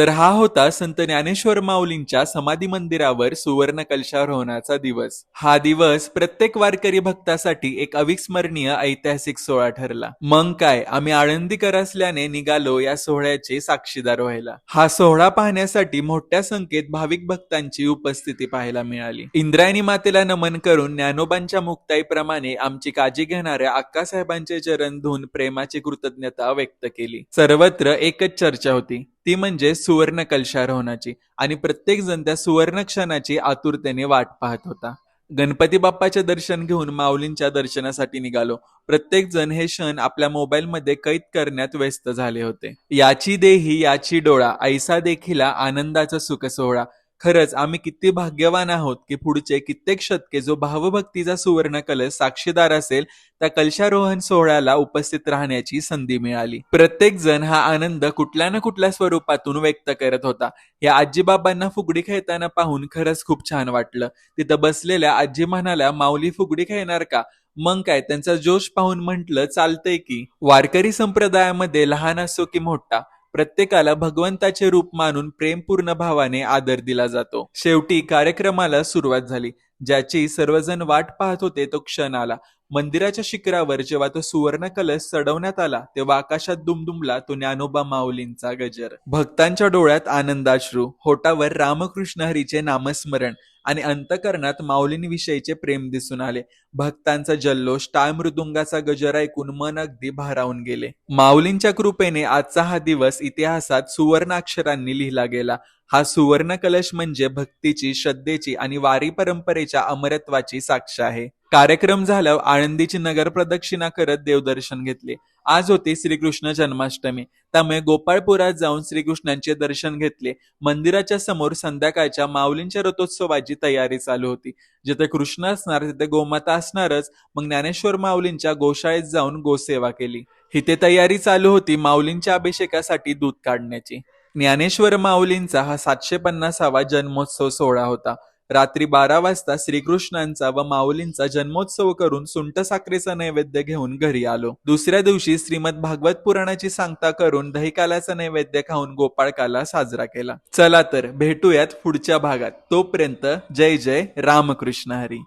तर हा होता संत ज्ञानेश्वर माऊलींच्या समाधी मंदिरावर सुवर्ण कलशारोहणाचा दिवस. हा दिवस प्रत्येक वारकरी भक्तासाठी एक अविस्मरणीय ऐतिहासिक सोहळा ठरला. मग काय आम्ही आळंदीकर असल्याने निघालो या सोहळ्याचे साक्षीदार व्हायला. हा सोहळा पाहण्यासाठी मोठ्या संख्येत भाविक भक्तांची उपस्थिती पाहायला मिळाली. इंद्रायणी मातेला नमन करून ज्ञानोबांच्या मुक्ताईप्रमाणे आमची काळजी घेणाऱ्या अक्कासाहेबांचे चरण धुवून प्रेमाची कृतज्ञता व्यक्त केली. सर्वत्र एकच चर्चा होती. ती म्हणजे सुवर्ण कलशारोहणाची. आणि प्रत्येक जण त्या सुवर्ण क्षणाची आतुरतेने वाट पाहत होता. गणपती बाप्पाचे दर्शन घेऊन माऊलींच्या दर्शनासाठी निघालो. प्रत्येक जण हे क्षण आपल्या मोबाईलमध्ये कैद करण्यात व्यस्त झाले होते. याची देही याची डोळा ऐसा देखील आनंदाचा सुख सोहळा खरंच आम्ही किती भाग्यवान आहोत की पुढचे कित्येक शतके जो भावभक्तीचा सुवर्ण कलश साक्षीदार असेल त्या कलशारोहण सोहळ्याला उपस्थित राहण्याची संधी मिळाली. प्रत्येक जण हा आनंद कुठल्या ना कुठल्या स्वरूपातून व्यक्त करत होता. या आजीबाबांना फुगडी खेळताना पाहून खरंच खूप छान वाटलं. तिथं बसलेल्या आजी म्हणाल्या माऊली फुगडी खेळणार का? मग काय त्यांचा जोश पाहून म्हटलं चालतंय की. वारकरी संप्रदायामध्ये लहान असो की मोठा प्रत्येकाला भगवंताचे रूप मानून प्रेमपूर्ण भावाने आदर दिला जातो. शेवटी कार्यक्रमाला सुरुवात झाली. ज्याची सर्वजण वाट पाहत होते तो क्षण आला. मंदिराच्या शिखरावर जेव्हा तो सुवर्ण कलश चढवण्यात आला तेव्हा आकाशात दुमदुमला तो ज्ञानोबा माऊलींचा गजर. भक्तांच्या डोळ्यात आनंदाश्रू होटावर रामकृष्ण हरीचे नामस्मरण आणि अंतकरणात माऊलींविषयीचे प्रेम दिसून आले. भक्तांचा जल्लोष टाळ मृदुंगाचा गजर ऐकून मन अगदी भारावून गेले. माऊलींच्या कृपेने आजचा हा दिवस इतिहासात सुवर्ण अक्षरांनी लिहिला गेला. हा सुवर्ण कलश म्हणजे भक्तीची श्रद्धेची आणि वारी परंपरेच्या अमरत्वाची साक्ष आहे. कार्यक्रम झाल्यावर आळंदीची नगर प्रदक्षिणा करत देवदर्शन घेतले. आज होती श्रीकृष्ण जन्माष्टमी. त्यामुळे गोपाळपुरात जाऊन श्रीकृष्णांचे दर्शन घेतले. मंदिराच्या समोर संध्याकाळच्या माऊलींच्या रथोत्सवाची तयारी चालू होती. जिथे कृष्ण असणार तिथे गोमाता असणारच मग ज्ञानेश्वर माऊलींच्या गोशाळेत जाऊन गोसेवा केली. हिथे तयारी चालू होती माऊलींच्या अभिषेकासाठी दूध काढण्याची. ज्ञानेश्वर माऊलींचा हा सातशे पन्नासावा जन्मोत्सव सोहळा होता. रात्री बारा वाजता श्रीकृष्णांचा व माऊलींचा जन्मोत्सव करून सुंट साखरेचा नैवेद्य घेऊन घरी आलो. दुसऱ्या दिवशी श्रीमद भागवत पुराणाची सांगता करून दहीकालाचा नैवेद्य खाऊन गोपाळकाला साजरा केला. चला तर भेटूयात पुढच्या भागात. तोपर्यंत जय जय रामकृष्ण हरी.